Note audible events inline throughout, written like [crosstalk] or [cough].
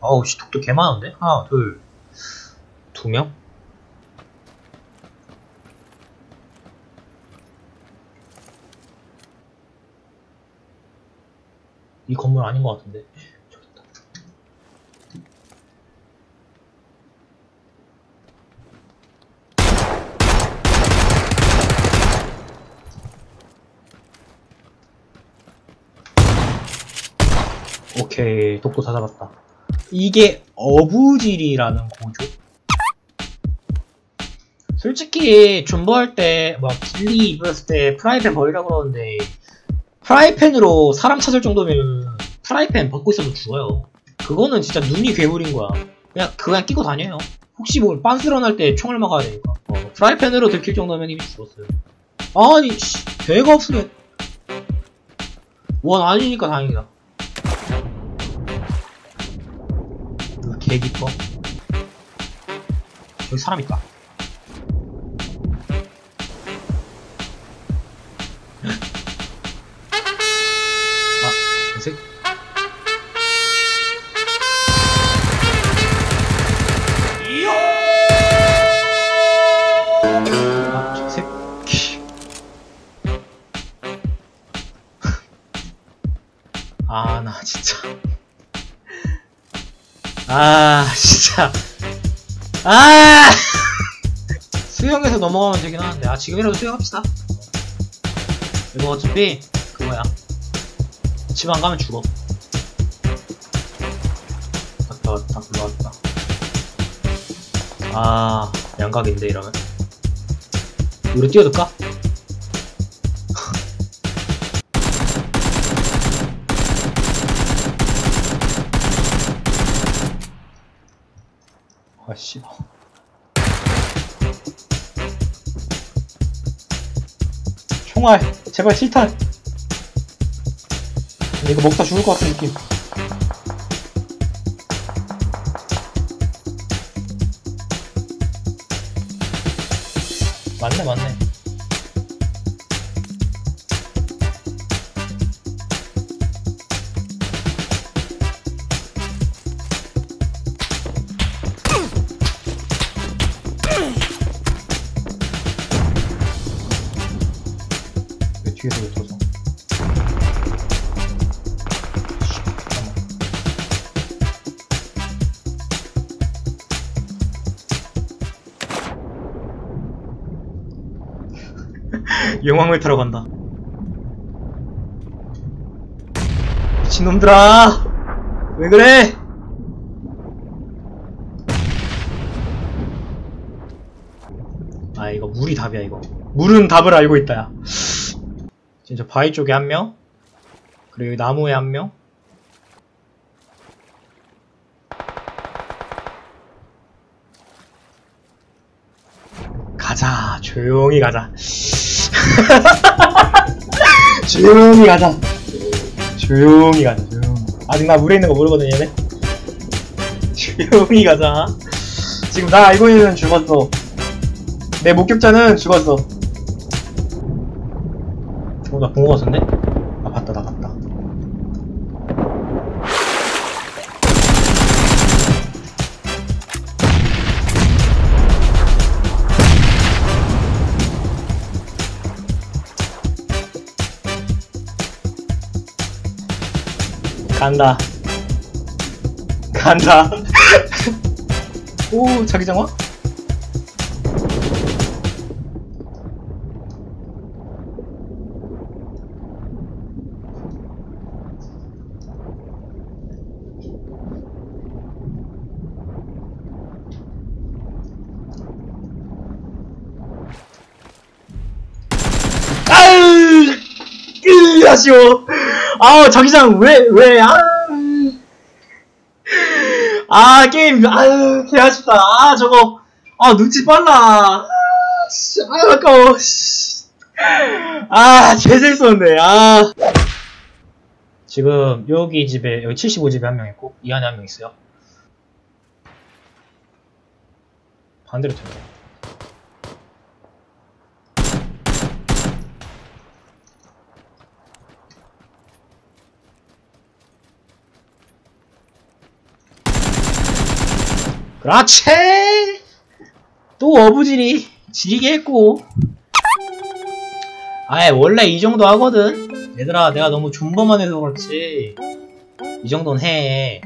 어우, 씨, 독도 개 많은데? 하나, 둘, 두 명? 이 건물 아닌 것 같은데. 저기 있다. 오케이, 독도 다 잡았다. 이게 어부질이라는 고조? 솔직히 존버할 때 막 길리 입었을 때 프라이팬 버리라고 그러는데 프라이팬으로 사람 찾을 정도면 프라이팬 벗고 있어도 죽어요. 그거는 진짜 눈이 괴물인 거야. 그냥 그냥 끼고 다녀요. 혹시 뭐 빤스런 할 때 총을 막아야 되니까. 어, 프라이팬으로 들킬 정도면 이미 죽었어요. 아니 씨, 배가 없으면 원 아니니까 다행이다. 이거 개 기뻐. 여기 사람 있다. 아, 이 새. 아. [laughs] 아, 나 진짜. 아, 진짜. 아! [laughs] 수영에서 넘어가면 되긴 하는데, 아, 지금이라도 수영합시다. 이거 어차피, 그거야. 집 안 가면 죽어. 왔다, 왔다, 불러왔다. 아, 양각인데, 이러면. 우리 뛰어들까? 아, 씨. 총알, 제발 실탄. 이거 먹다 죽을 것 같은 느낌. 맞네, 맞네. 영광을 타러 간다. 미친놈들아! 왜 그래? 아, 이거 물이 답이야, 이거. 물은 답을 알고 있다, 야. 진짜 바위 쪽에 한 명, 그리고 나무에 한 명. 가자, 조용히 가자. [laughs] 조용히 가자. 조용히 가자, 조용히. 아직 나 물에 있는 거 모르거든, 얘네. 조용히 가자. 지금 나 알고 있는 죽었어. 내 목격자는 죽었어. 어, 나 본거 같은데? 간다. 간다. 오, 자기장화? 아유, 으, 아쉬워. 아우, 자기장, 왜, 왜, 아. 아, 게임, 아유, 개 아쉽다. 아, 저거, 아, 눈치 빨라. 아, 씨, 아, 아까워, 씨. 아, 개 재밌었는데, 아. 지금, 여기 집에, 여기 75집에 한 명 있고, 이 안에 한 명 있어요. 반대로 튀어. 그렇지! 또 어부질이 지리게 했고. 아예 원래 이 정도 하거든? 얘들아, 내가 너무 존버만 해서 그렇지. 이 정도는 해.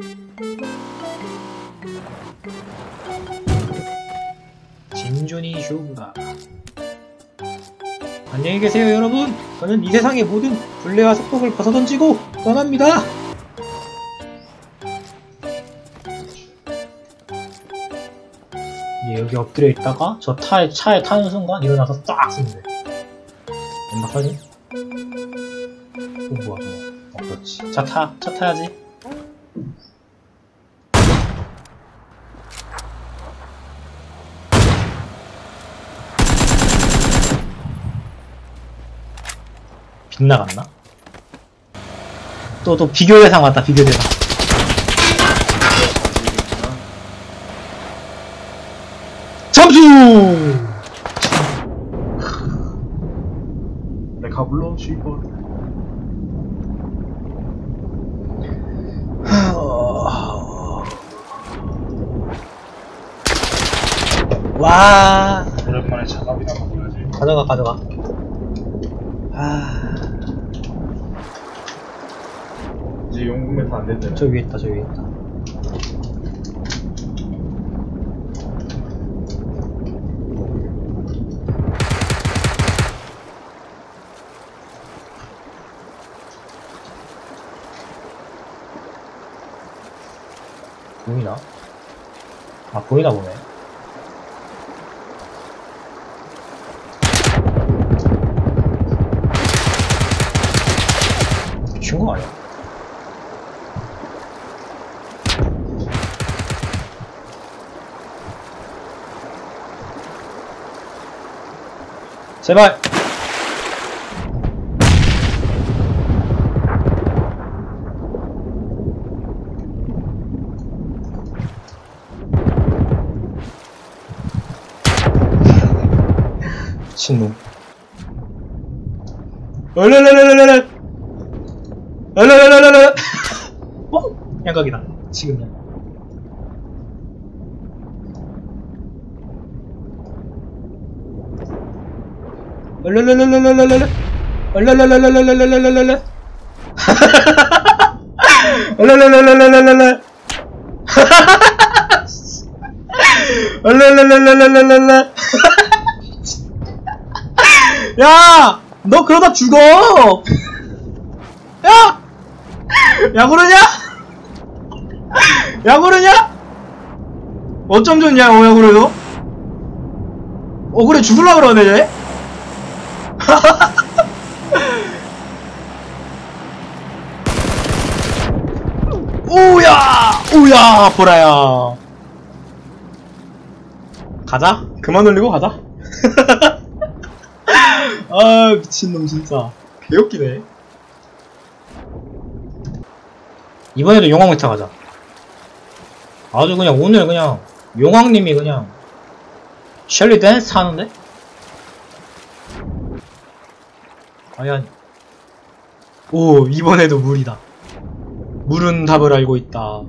진준이 쇼부다. 안녕히 계세요, 여러분. 저는 이 세상의 모든 불례와 속독을 벗어던지고 떠납니다. 여기 엎드려 있다가 저 타에, 차에 타는 순간 일어나서 싹 쓰면 돼. 연막하지? 어, 뭐야, 뭐야. 어, 그렇지. 차 타, 차 타야지. 빗나갔나? 또, 또 비교 대상 왔다, 비교 대상. 점수! 내 가 불러 슈이퍼 와, 오랜만에 장갑이나 먹어야지 가져가, 가져가. 아, 이제 용국 메타 안 된대 저 위에 있다, 저 위에 있다. 보이나? 아, 보이나 보네. 미친 거 아니야? 제발! 미친놈. 얼레레레레레! 얼레레레레레! 어? 양각이다. 지금이야. 얼레레레레레레레! 얼레레레레레레레레레레! 얼레레레레레레레레! 얼레레레레레레레레! 야! 너 그러다 죽어! 야! 야 그러냐? 야 그러냐? 어쩜 좋냐 어 그래도? 어 그래 죽을라 그러네 얘? [laughs] 오야! 오야! 보라야 가자 그만 올리고 가자 [laughs] 아 미친놈 진짜. 개웃기네. 이번에도 용왕 메타 가자. 아주 그냥 오늘 그냥 용왕님이 그냥 셸리 댄스 하는데? 과연 오 이번에도 물이다. 물은 답을 알고 있다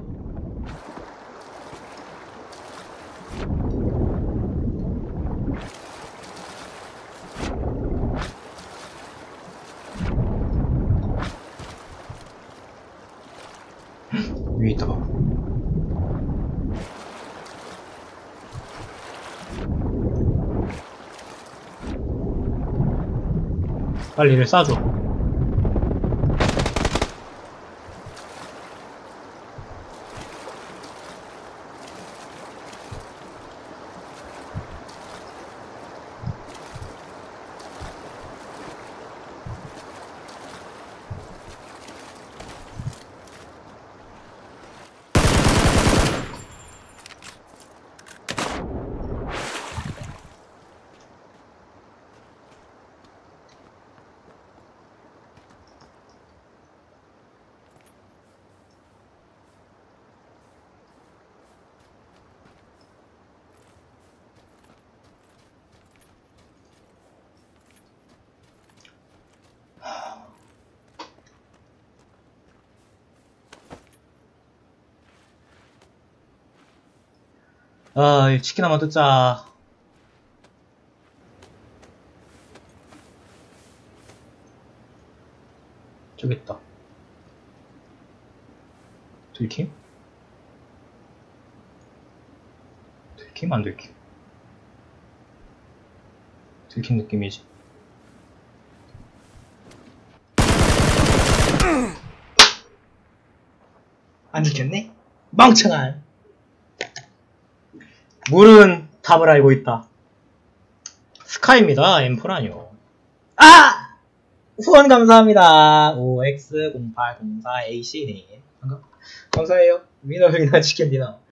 빨리 이를 싸줘 아, 이 치킨 한번 뜯자. 저기 있다. 들킴? 들킴 안 들킴? 들킴 느낌이지. 안 들켰네? 멍청한. 물은 답을 알고 있다. 스카입니다. 엠프라뇨. 아! 후원 감사합니다. OX0804AC님. 감사해요. 위너 형이나 치킨 디너.